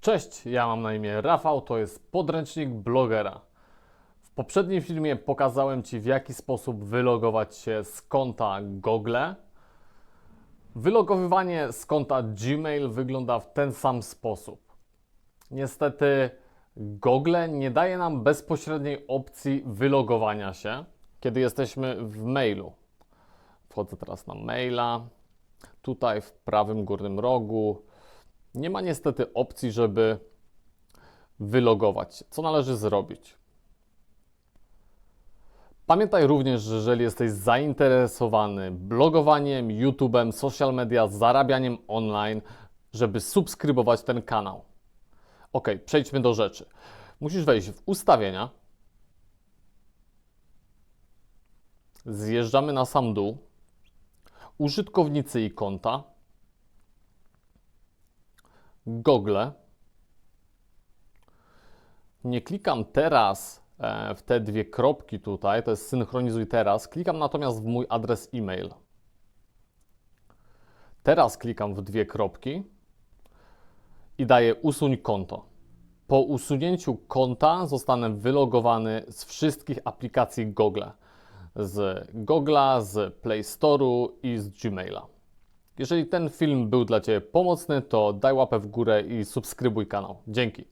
Cześć, ja mam na imię Rafał, to jest podręcznik blogera. W poprzednim filmie pokazałem Ci w jaki sposób wylogować się z konta Google. Wylogowywanie z konta Gmail wygląda w ten sam sposób. Niestety Google nie daje nam bezpośredniej opcji wylogowania się, kiedy jesteśmy w mailu. Wchodzę teraz na maila. Tutaj w prawym górnym rogu nie ma niestety opcji, żeby wylogować. Co należy zrobić? Pamiętaj również, że jeżeli jesteś zainteresowany blogowaniem, YouTube'em, social media, zarabianiem online, żeby subskrybować ten kanał. Ok, przejdźmy do rzeczy. Musisz wejść w ustawienia. Zjeżdżamy na sam dół. Użytkownicy i konta. Google. Nie klikam teraz e, w te dwie kropki tutaj, to jest synchronizuj teraz. Klikam natomiast w mój adres e-mail. Teraz klikam w dwie kropki i daję usuń konto. Po usunięciu konta zostanę wylogowany z wszystkich aplikacji Google. Z Google'a, z Play Store'u i z Gmaila. Jeżeli ten film był dla Ciebie pomocny, to daj łapę w górę i subskrybuj kanał. Dzięki.